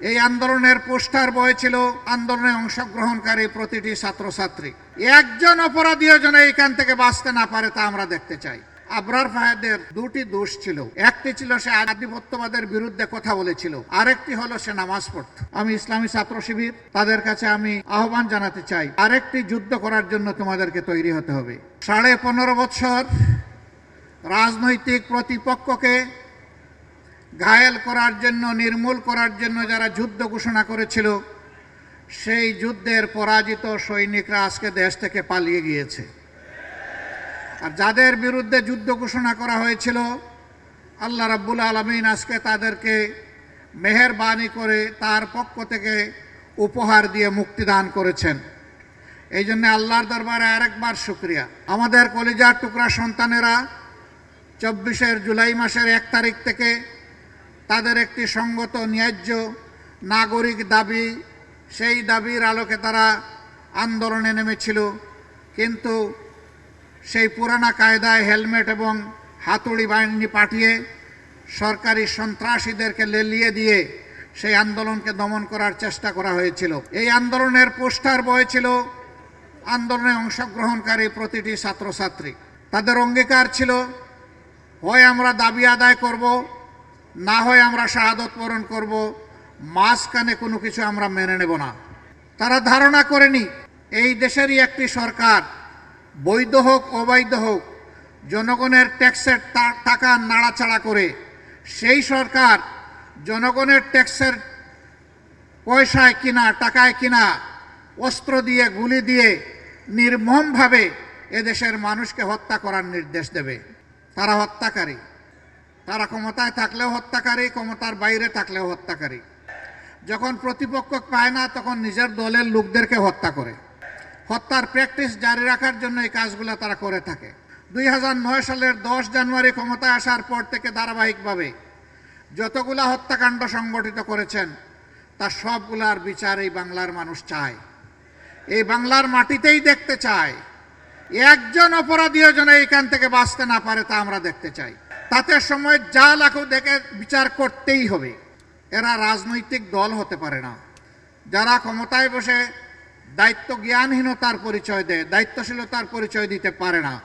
এই আন্দোলনের পোস্টার বয়েছিল আন্দোলনে অংশগ্রহণকারী প্রতিটি ছাত্রছাত্রী। একজন অপরাধীও যেন এইখান থেকে বাঁচতে না পারে তা আমরা দেখতে চাই। আবরার ফাহেদের দুটি দোষ ছিল। একটি ছিল সে আধিপত্যবাদের বিরুদ্ধে কথা বলেছিল। আরেকটি হলো সে নামাজ পড়ত। আমি ইসলামী ছাত্র শিবির, তাদের কাছে আমি আহ্বান জানাতে চাই, আরেকটি যুদ্ধ করার জন্য তোমাদেরকে তৈরি হতে হবে। সাড়ে পনেরো বছর রাজনৈতিক প্রতিপক্ষকে ঘায়েল করার জন্য, নির্মূল করার জন্য যারা যুদ্ধ ঘোষণা করেছিল, সেই যুদ্ধের পরাজিত সৈনিকরা আজকে দেশ থেকে পালিয়ে গিয়েছে। আর যাদের বিরুদ্ধে যুদ্ধ ঘোষণা করা হয়েছিল, আল্লাহ রাব্বুল আলমিন আজকে তাদেরকে মেহেরবানি করে তার পক্ষ থেকে উপহার দিয়ে মুক্তিদান করেছেন। এই জন্য আল্লাহর দরবারে আরেকবার শুক্রিয়া। আমাদের কলিজার টুকরা সন্তানেরা, চব্বিশের জুলাই মাসের এক তারিখ থেকে তাদের একটি সঙ্গত ন্যায্য নাগরিক দাবি, সেই দাবির আলোকে তারা আন্দোলনে নেমেছিল। কিন্তু সেই পুরানা কায়দায় হেলমেট এবং হাতুড়ি বাহিনী পাঠিয়ে সরকারি সন্ত্রাসীদেরকে লেলিয়ে দিয়ে সেই আন্দোলনকে দমন করার চেষ্টা করা হয়েছিল। এই আন্দোলনের পোস্টার বয়েছিল আন্দোলনে অংশগ্রহণকারী প্রতিটি ছাত্রছাত্রী। তাদের অঙ্গীকার ছিল, হয় আমরা দাবি আদায় করব না হয় আমরা শাহাদত বরণ করব, মাঝখানে কোনো কিছু আমরা মেনে নেব না। তারা ধারণা করেনি, এই দেশেরই একটি সরকার, বৈধ হোক, অবৈধ হোক, জনগণের ট্যাক্সের টাকা নাড়াচাড়া করে, সেই সরকার জনগণের ট্যাক্সের পয়সায় কিনা, টাকায় কিনা, অস্ত্র দিয়ে, গুলি দিয়ে, নির্মমভাবে এদেশের মানুষকে হত্যা করার নির্দেশ দেবে। তারা হত্যাকারী। তারা ক্ষমতায় থাকলেও হত্যাকারী, ক্ষমতার বাইরে থাকলেও হত্যাকারী। যখন প্রতিপক্ষ পায় না, তখন নিজের দলের লোকদেরকে হত্যা করে। হত্যার প্র্যাকটিস জারি রাখার জন্য এই কাজগুলো তারা করে থাকে। দুই হাজার নয় সালের দশ জানুয়ারি ক্ষমতায় আসার পর থেকে ধারাবাহিকভাবে যতগুলা হত্যাকাণ্ড সংগঠিত করেছেন তার সবগুলার বিচার এই বাংলার মানুষ চায়। এই বাংলার মাটিতেই দেখতে চায়। একজন অপরাধীও যেন এইখান থেকে বাঁচতে না পারে, তা আমরা দেখতে চাই। তাতে সময় যা লাখো দেখে বিচার করতেই হবে। এরা রাজনৈতিক দল হতে পারে না। যারা ক্ষমতায় বসে দায়িত্ব জ্ঞানহীনতার পরিচয় দেয়, দায়িত্বশীলতার পরিচয় দিতে পারে না।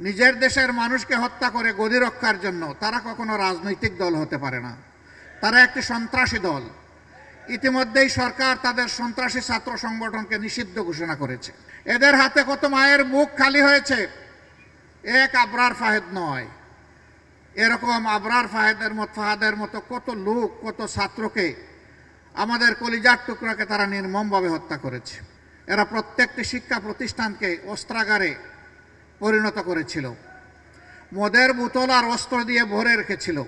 নিজের দেশের মানুষকে হত্যা করে গদি রক্ষার জন্য তারা কখনো রাজনৈতিক দল হতে পারে না। তারা একটি সন্ত্রাসী দল। ইতিমধ্যেই সরকার তাদের সন্ত্রাসী ছাত্র সংগঠনকে নিষিদ্ধ ঘোষণা করেছে। এদের হাতে কত মায়ের মুখ খালি হয়েছে, এক আবরার ফাহেদ নয়। এরকম আবরার ফাহেদের মত, ফাহাদের মতো কত লোক, কত ছাত্রকে আমাদের কলিজার টুকরাকে তারা নির্মমভাবে হত্যা করেছে। এরা প্রত্যেকটি শিক্ষা প্রতিষ্ঠানকে অস্ত্রাগারে পরিণত করেছিল। মদের বোতল আর অস্ত্র দিয়ে ভরে রেখেছিল।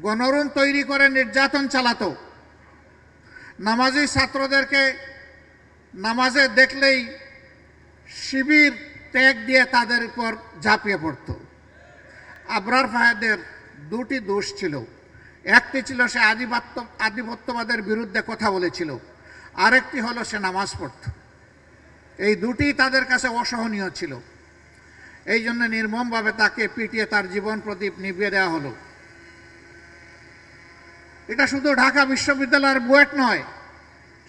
গণরুণ তৈরি করে নির্যাতন চালাতো। নামাজি ছাত্রদেরকে নামাজে দেখলেই শিবির ত্যাগ দিয়ে তাদের উপর ঝাঁপিয়ে পড়ত। আবরার ফাহেদের দুটি দোষ ছিল। একটি ছিল সে আধিপত্য, আধিপত্যবাদের বিরুদ্ধে কথা বলেছিল। আরেকটি হলো সে নামাজ পড়ত। এই দুটি তাদের কাছে অসহনীয় ছিল। এই জন্য নির্মমভাবে তাকে পিটিয়ে তার জীবন প্রদীপ নিভিয়ে দেওয়া হলো। এটা শুধু ঢাকা বিশ্ববিদ্যালয়ের বুয়েট নয়,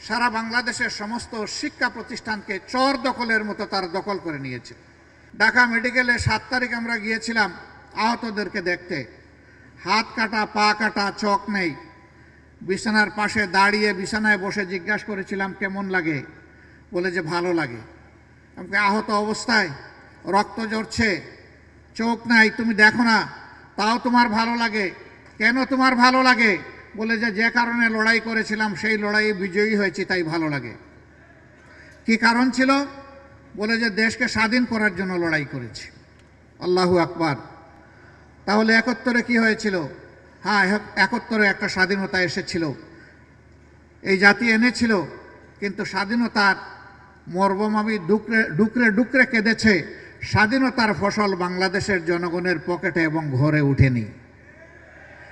সারা বাংলাদেশের সমস্ত শিক্ষা প্রতিষ্ঠানকে চর দখলের মতো তার দখল করে নিয়েছে। ঢাকা মেডিকেলে সাত তারিখ আমরা গিয়েছিলাম আহতদেরকে দেখতে। হাত কাটা, পা কাটা, চোখ নেই। বিছানার পাশে দাঁড়িয়ে বিছানায় বসে জিজ্ঞাসা করেছিলাম, কেমন লাগে? বলে যে, ভালো লাগে। আমাকে আহত অবস্থায়? রক্ত ঝরছে? চোখ নাই, তুমি দেখো না। তাও তোমার ভালো লাগে? কেন তোমার ভালো লাগে? বলে যে যে কারণে লড়াই করেছিলাম, সেই লড়াইয়ে বিজয়ী হয়েছি, তাই ভালো লাগে। কি কারণ ছিল? বলে যে, দেশকে স্বাধীন করার জন্য লড়াই করেছি। আল্লাহু আকবার। তাহলে একত্তরে কি হয়েছিল? হ্যাঁ এক- একত্তরে একটা স্বাধীনতা এসেছিল। এই জাতি এনেছিল, কিন্তু স্বাধীনতার মর্মমাবি ডুকরে ডুকরে ডুকরে কেঁদেছে। স্বাধীনতার ফসল বাংলাদেশের জনগণের পকেটে এবং ঘরে উঠেনি।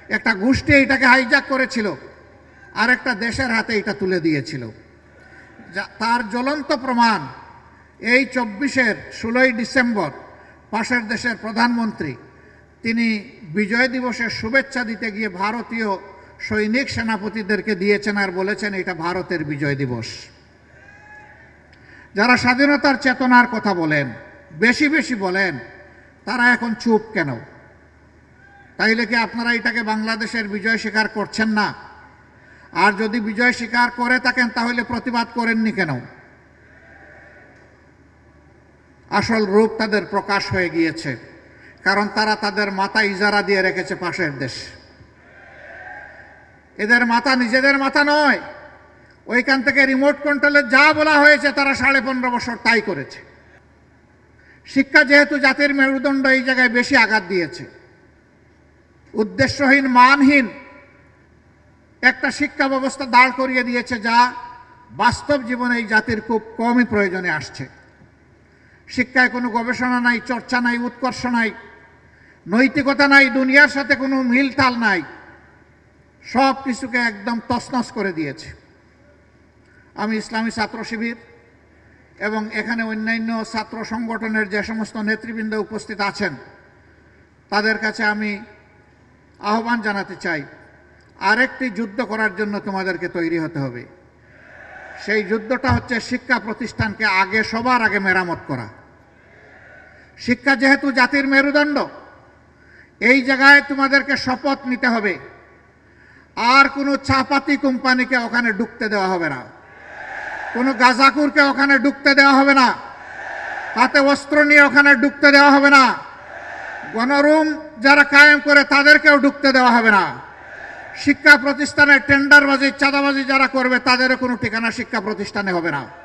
একটা গোষ্ঠী এটাকে হাইজ্যাক করেছিল আর একটা দেশের হাতে এটা তুলে দিয়েছিল। তার জ্বলন্ত প্রমাণ এই চব্বিশের ষোলোই ডিসেম্বর পাশের দেশের প্রধানমন্ত্রী তিনি বিজয় দিবসের শুভেচ্ছা দিতে গিয়ে ভারতীয় সৈনিক সেনাপতিদেরকে দিয়েছেন আর বলেছেন, এটা ভারতের বিজয় দিবস। যারা স্বাধীনতার চেতনার কথা বলেন, বেশি বেশি বলেন, তারা এখন চুপ কেন? তাইলে কি আপনারা এটাকে বাংলাদেশের বিজয় স্বীকার করছেন না? আর যদি বিজয় স্বীকার করে থাকেন, তাহলে প্রতিবাদ করেননি কেন? আসল রূপ তাদের প্রকাশ হয়ে গিয়েছে। কারণ তারা তাদের মাথা ইজারা দিয়ে রেখেছে পাশের দেশ। এদের মাথা নিজেদের মাথা নয়। ওইখান থেকে রিমোট কন্ট্রোলে যা বলা হয়েছে তারা সাড়ে পনেরো বছর তাই করেছে। শিক্ষা যেহেতু জাতির মেরুদণ্ড এই জায়গায় বেশি আঘাত দিয়েছে। উদ্দেশ্যহীন, মানহীন একটা শিক্ষা ব্যবস্থা দাঁড় করিয়ে দিয়েছে যা বাস্তব জীবনে এই জাতির খুব কমই প্রয়োজনে আসছে। শিক্ষায় কোনো গবেষণা নাই, চর্চা নাই, উৎকর্ষ নাই। নৈতিকতা নাই, দুনিয়ার সাথে কোনো মিলতাল নাই। সব কিছুকে একদম তছনছ করে দিয়েছে। আমি ইসলামী ছাত্র শিবির এবং এখানে অন্যান্য ছাত্র সংগঠনের যে সমস্ত নেতৃবৃন্দ উপস্থিত আছেন, তাদের কাছে আমি আহ্বান জানাতে চাই, আরেকটি যুদ্ধ করার জন্য তোমাদেরকে তৈরি হতে হবে। সেই যুদ্ধটা হচ্ছে শিক্ষা প্রতিষ্ঠানকে আগে সবার আগে মেরামত করা। শিক্ষা যেহেতু জাতির মেরুদণ্ড এই জায়গায় তোমাদেরকে শপথ নিতে হবে। আর কোনো চাপাতি কোম্পানিকে ওখানে ঢুকতে দেওয়া হবে না। কোনো গাজাকুরকে ওখানে ঢুকতে দেওয়া হবে না। হাতে অস্ত্র নিয়ে ওখানে ঢুকতে দেওয়া হবে না। গণরুম যারা কায়েম করে তাদেরকেও ঢুকতে দেওয়া হবে না। শিক্ষা প্রতিষ্ঠানে টেন্ডারবাজি, চাঁদাবাজি যারা করবে তাদেরও কোনো ঠিকানা শিক্ষা প্রতিষ্ঠানে হবে না।